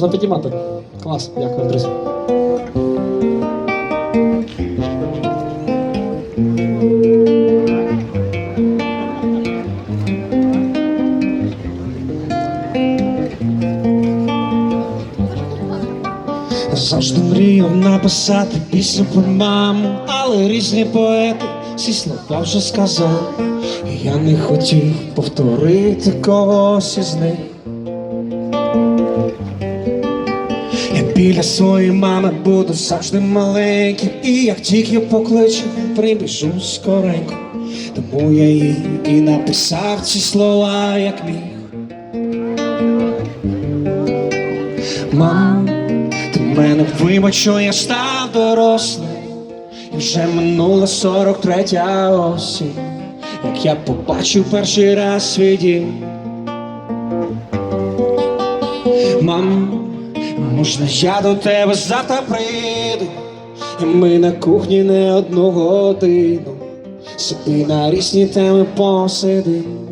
Можна піднімати. Клас, дякую, друзі. Завжди мріяв написати пісню про маму, але різні поети всі слова вже сказали. І я не хотів повторити когось із них. Біля своєї мами буду завжди маленьким, і як тільки покличу, прибіжу скоренько. Тому я їй і написав ці слова, як міг. Мам, ти мене вибач, що я став дорослим, і вже минула 43 осінь, як я побачив перший раз свій дім. Мам, можна я до тебе завтра прийду, і ми на кухні не одну годину, собі на різні теми посидим.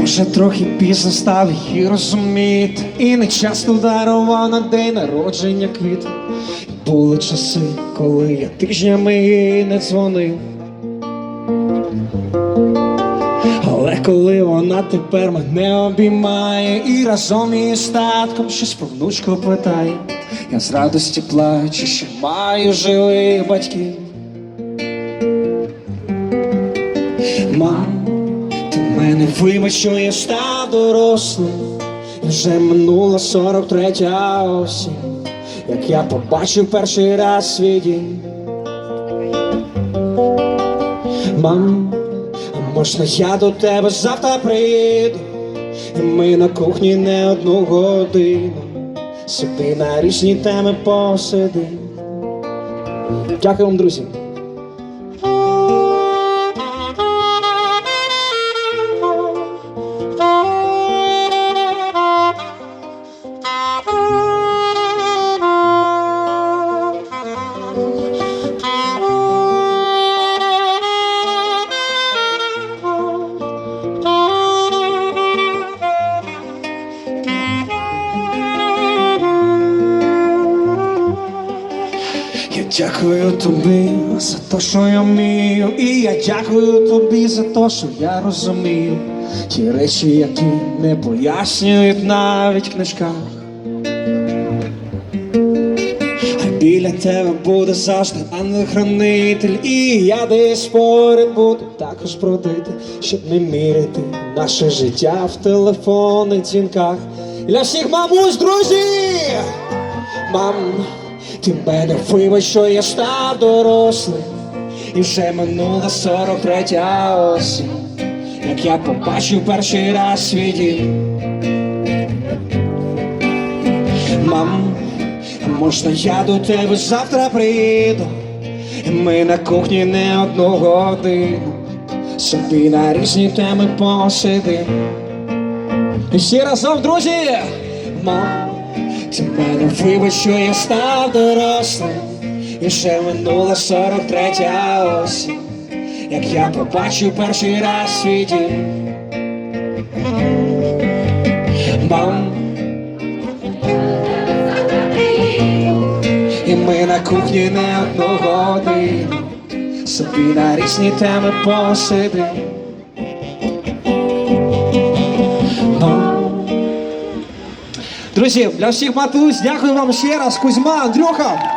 Може трохи пізно став її розуміти. І не часто дарував на день народження квіти Були часи, коли я тижнями їй не дзвонив. Але коли вона тепер мене обіймає І разом із татком щось про внучку питає Я з радості плачу, що маю живих батьків. Мам, мене вибач, що я став дорослим, вже минула 43 осінь, як я побачив перший раз свій дім. Мам, а можна я до тебе завтра прийду, і ми на кухні не одну годину, собі на різні теми посидим. Дякую вам, друзі. Дякую тобі за те, що я вмію, і я дякую тобі за те, що я розумію ті речі, які не пояснюють навіть в книжках. А біля тебе буде завжди ангел-хранитель, і я десь поряд буду також бродити, щоб не міряти наше життя в телефонних дзвінках. Для всіх мамусь, друзі! Мам, ти мене вибач, що я став дорослим, і вже минула 43 осінь, як я побачив перший раз свій дім. Мам, можна я до тебе завтра прийду, ми на кухні не одну годину, собі на різні теми посидим. І всі разом, друзі! Мам, мене вибач, що я став дорослим, і ще минула 43 осінь, як я побачив перший раз свій. Мам, і ми на кухні не одну годину, собі на різні теми посидим. Друзі, для всіх матусь, дякую вам ще раз, Кузьма, Андрюха.